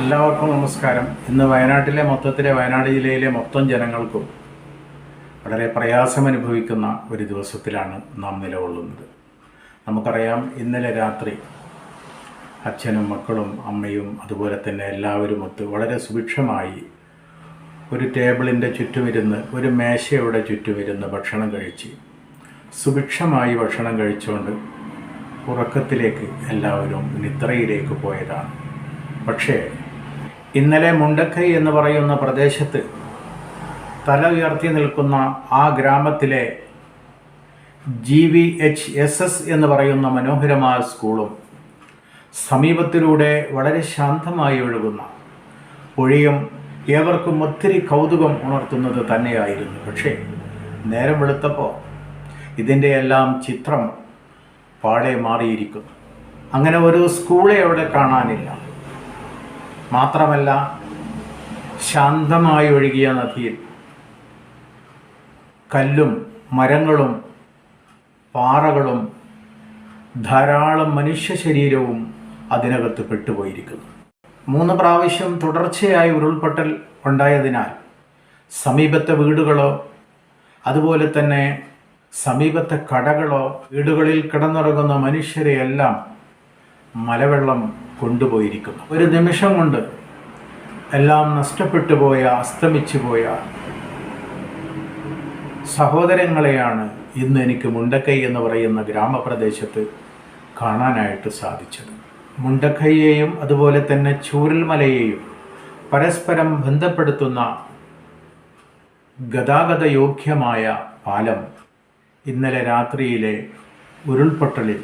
എല്ലാവർക്കും നമസ്കാരം. ഇന്ന് വയനാട്ടിലെ മൊത്തത്തിലെ വയനാട് ജില്ലയിലെ മൊത്തം ജനങ്ങൾക്കും വളരെ പ്രയാസം അനുഭവിക്കുന്ന ഒരു ദിവസത്തിലാണ് നാം നിലകൊള്ളുന്നത്. നമുക്കറിയാം ഇന്നലെ രാത്രി അച്ഛനും മക്കളും അമ്മയും അതുപോലെ തന്നെ എല്ലാവരും ഒത്ത് വളരെ സുഭിക്ഷമായി ഒരു ടേബിളിന്റെ ചുറ്റുമിരുന്ന് ഒരു മേശയുടെ ചുറ്റുമിരുന്ന് ഭക്ഷണം കഴിച്ച് സുഭിക്ഷമായി ഭക്ഷണം കഴിച്ചുകൊണ്ട് ഉറക്കത്തിലേക്ക് എല്ലാവരും നിദ്രയിലേക്ക് പോയതാണ്. പക്ഷേ ഇന്നലെ മുണ്ടക്കൈ എന്ന് പറയുന്ന പ്രദേശത്ത് തല ഉയർത്തി നിൽക്കുന്ന ആ ഗ്രാമത്തിലെ G V H S S എന്ന് പറയുന്ന മനോഹരമായ സ്കൂളും സമീപത്തിലൂടെ വളരെ ശാന്തമായി ഒഴുകുന്ന പുഴയും ഏവർക്കും ഒത്തിരി കൗതുകം ഉണർത്തുന്നത് തന്നെയായിരുന്നു. പക്ഷേ നേരം വെളുത്തപ്പോൾ ഇതിന്റെ എല്ലാം ചിത്രം പാടെ മാറിയിരിക്കുന്നു. അങ്ങനെ ഒരു സ്കൂളെ അവിടെ കാണാനില്ല. മാത്രമല്ല ശാന്തമായി ഒഴുകിയ നദിയിൽ കല്ലും മരങ്ങളും പാറകളും ധാരാളം മനുഷ്യ ശരീരവും അതിനകത്ത് പെട്ടുപോയിരിക്കുന്നു. മൂന്ന് പ്രാവശ്യം തുടർച്ചയായി ഉരുൾപൊട്ടൽ ഉണ്ടായതിനാൽ സമീപത്തെ വീടുകളോ അതുപോലെ തന്നെ സമീപത്തെ കടകളോ വീടുകളിൽ കിടന്നുറങ്ങുന്ന മനുഷ്യരെയെല്ലാം മലവെള്ളം കൊണ്ടുപോയിരിക്കുന്നു. ഒരു നിമിഷം കൊണ്ട് എല്ലാം നഷ്ടപ്പെട്ടു പോയ അസ്തമിച്ചു പോയ സഹോദരങ്ങളെയാണ് ഇന്ന് എനിക്ക് മുണ്ടക്കൈ എന്ന് പറയുന്ന ഗ്രാമപ്രദേശത്ത് കാണാനായിട്ട് സാധിച്ചത്. മുണ്ടക്കൈയെയും അതുപോലെ തന്നെ ചൂരൽമലയെയും പരസ്പരം ബന്ധപ്പെടുത്തുന്ന ഗതാഗത യോഗ്യമായ പാലം ഇന്നലെ രാത്രിയിലെ ഉരുൾപൊട്ടലിൽ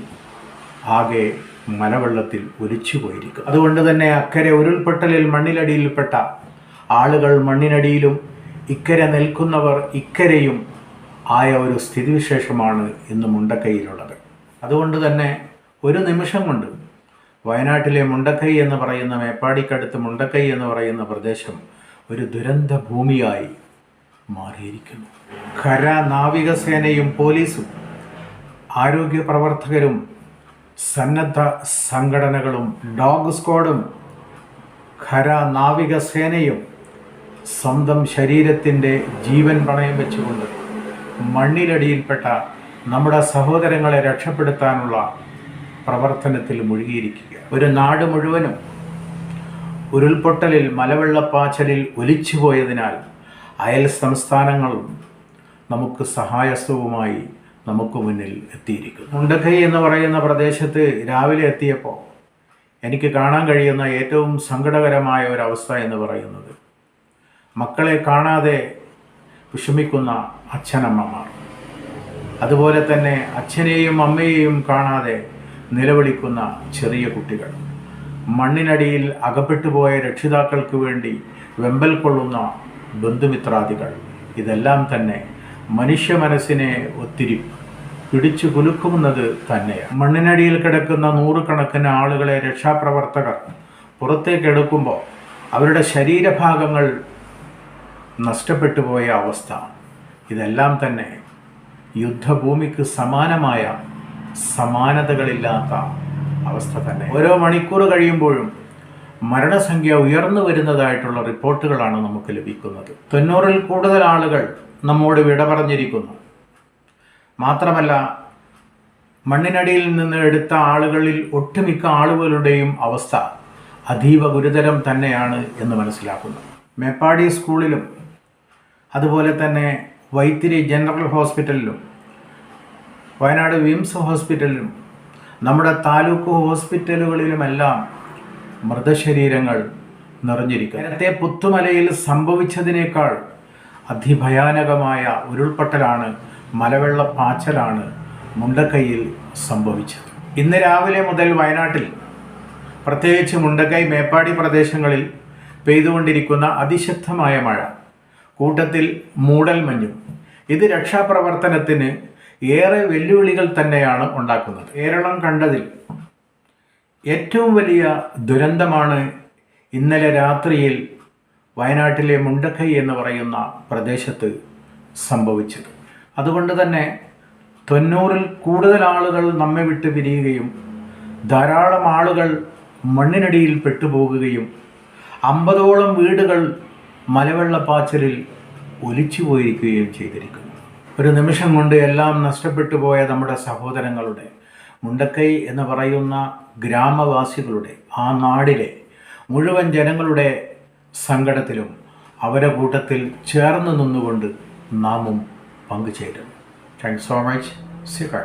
ആകെ മലവെള്ളത്തിൽ ഒലിച്ചു പോയിരിക്കും അതുകൊണ്ട് തന്നെ അക്കരെ ഉരുൾപൊട്ടലിൽ മണ്ണിലടിയിൽപ്പെട്ട ആളുകൾ മണ്ണിനടിയിലും ഇക്കരെ നിൽക്കുന്നവർ ഇക്കരെയും ആയ ഒരു സ്ഥിതിവിശേഷമാണ് ഇന്ന് മുണ്ടക്കൈയിലുള്ളത്. അതുകൊണ്ട് തന്നെ ഒരു നിമിഷം കൊണ്ട് വയനാട്ടിലെ മുണ്ടക്കൈ എന്ന് പറയുന്ന മേപ്പാടിക്കടുത്ത് മുണ്ടക്കൈ എന്ന് പറയുന്ന പ്രദേശം ഒരു ദുരന്ത ഭൂമിയായി മാറിയിരിക്കുന്നു. കര നാവികസേനയും പോലീസും ആരോഗ്യ പ്രവർത്തകരും സന്നദ്ധ സംഘടനകളും ഡോഗ് സ്ക്വാഡും ഖര നാവികസേനയും സ്വന്തം ശരീരത്തിന്റെ ജീവൻ പണയം വെച്ചുകൊണ്ട് മണ്ണിലടിയിൽപ്പെട്ട നമ്മുടെ സഹോദരങ്ങളെ രക്ഷപ്പെടുത്താനുള്ള പ്രവർത്തനത്തിൽ മുഴുകിയിരിക്കുക ഒരു നാട് മുഴുവനും ഉരുൾപൊട്ടലിൽ മലവെള്ളപ്പാച്ചലിൽ ഒലിച്ചുപോയതിനാൽ അയൽ സംസ്ഥാനങ്ങളും നമുക്ക് സഹായസ്തവുമായി നമുക്ക് മുന്നിൽ എത്തിയിരിക്കുന്നു. മുണ്ടഖൈ എന്ന് പറയുന്ന പ്രദേശത്ത് രാവിലെ എത്തിയപ്പോൾ എനിക്ക് കാണാൻ കഴിയുന്ന ഏറ്റവും സങ്കടകരമായ ഒരവസ്ഥ എന്ന് പറയുന്നത് മക്കളെ കാണാതെ വിഷമിക്കുന്ന അച്ഛനമ്മമാർ. അതുപോലെ തന്നെ അച്ഛനെയും അമ്മയെയും കാണാതെ നിലവിളിക്കുന്ന ചെറിയ കുട്ടികൾ. മണ്ണിനടിയിൽ അകപ്പെട്ടു പോയ രക്ഷിതാക്കൾക്ക് വേണ്ടി വെമ്പൽ കൊള്ളുന്ന ബന്ധുമിത്രാദികൾ. ഇതെല്ലാം തന്നെ മനുഷ്യ മനസ്സിനെ ഒത്തിരി പിടിച്ചു കുലുക്കുന്നത് തന്നെയാണ്. മണ്ണിനടിയിൽ കിടക്കുന്ന നൂറുകണക്കിന് ആളുകളെ രക്ഷാപ്രവർത്തകർ പുറത്തേക്ക് എടുക്കുമ്പോൾ അവരുടെ ശരീരഭാഗങ്ങൾ നഷ്ടപ്പെട്ടു പോയ അവസ്ഥ. ഇതെല്ലാം തന്നെ യുദ്ധഭൂമിക്ക് സമാനമായ സമാനതകളില്ലാത്ത അവസ്ഥ തന്നെ. ഓരോ മണിക്കൂർ കഴിയുമ്പോഴും മരണസംഖ്യ ഉയർന്നു വരുന്നതായിട്ടുള്ള റിപ്പോർട്ടുകളാണ് നമുക്ക് ലഭിക്കുന്നത്. തൊണ്ണൂറിൽ കൂടുതൽ ആളുകൾ നമ്മോട് വിട പറഞ്ഞിരിക്കുന്നു. മാത്രമല്ല മണ്ണിനടിയിൽ നിന്ന് എടുത്ത ആളുകളിൽ ഒട്ടുമിക്ക ആളുകളുടെയും അവസ്ഥ അതീവ ഗുരുതരം തന്നെയാണ് എന്ന് മനസ്സിലാക്കുന്നു. മേപ്പാടി സ്കൂളിലും അതുപോലെ തന്നെ വൈത്തിരി ജനറൽ ഹോസ്പിറ്റലിലും വയനാട് വിംസ് ഹോസ്പിറ്റലിലും നമ്മുടെ താലൂക്ക് ഹോസ്പിറ്റലുകളിലുമെല്ലാം മൃതശരീരങ്ങൾ നിറഞ്ഞിരിക്കും നേരത്തെ പുത്തുമലയിൽ സംഭവിച്ചതിനേക്കാൾ അതിഭയാനകമായ ഉരുൾപൊട്ടലാണ് മലവെള്ള പാച്ചലാണ് മുണ്ടക്കൈയിൽ സംഭവിച്ചത്. ഇന്ന് രാവിലെ മുതൽ വയനാട്ടിൽ പ്രത്യേകിച്ച് മുണ്ടക്കൈ മേപ്പാടി പ്രദേശങ്ങളിൽ പെയ്തുകൊണ്ടിരിക്കുന്ന അതിശക്തമായ മഴ കൂട്ടത്തിൽ മൂടൽമഞ്ഞും ഇത് രക്ഷാപ്രവർത്തനത്തിന് ഏറെ വെല്ലുവിളികൾ തന്നെയാണ് ഉണ്ടാക്കുന്നത്. കേരളം കണ്ടതിൽ ഏറ്റവും വലിയ ദുരന്തമാണ് ഇന്നലെ രാത്രിയിൽ വയനാട്ടിലെ മുണ്ടക്കൈ എന്ന് പറയുന്ന പ്രദേശത്ത് സംഭവിച്ചത്. അതുകൊണ്ട് തന്നെ തൊണ്ണൂറിൽ കൂടുതൽ ആളുകൾ നമ്മെ വിട്ട് പിരിയുകയും ധാരാളം ആളുകൾ മണ്ണിനടിയിൽ പെട്ടുപോകുകയും അമ്പതോളം വീടുകൾ മലവെള്ളപ്പാച്ചിലിൽ ഒലിച്ചു പോയിരിക്കുകയും ചെയ്തിരിക്കുന്നു. ഒരു നിമിഷം കൊണ്ട് എല്ലാം നഷ്ടപ്പെട്ടു പോയ നമ്മുടെ സഹോദരങ്ങളുടെ മുണ്ടക്കൈ എന്ന് പറയുന്ന ഗ്രാമവാസികളുടെ ആ നാടിലെ മുഴുവൻ ജനങ്ങളുടെ സങ്കടത്തിലും അവരുടെ കൂട്ടത്തിൽ ചേർന്ന് നിന്നുകൊണ്ട് നാമും പങ്കുചേരുന്നു. Thanks so much Sikar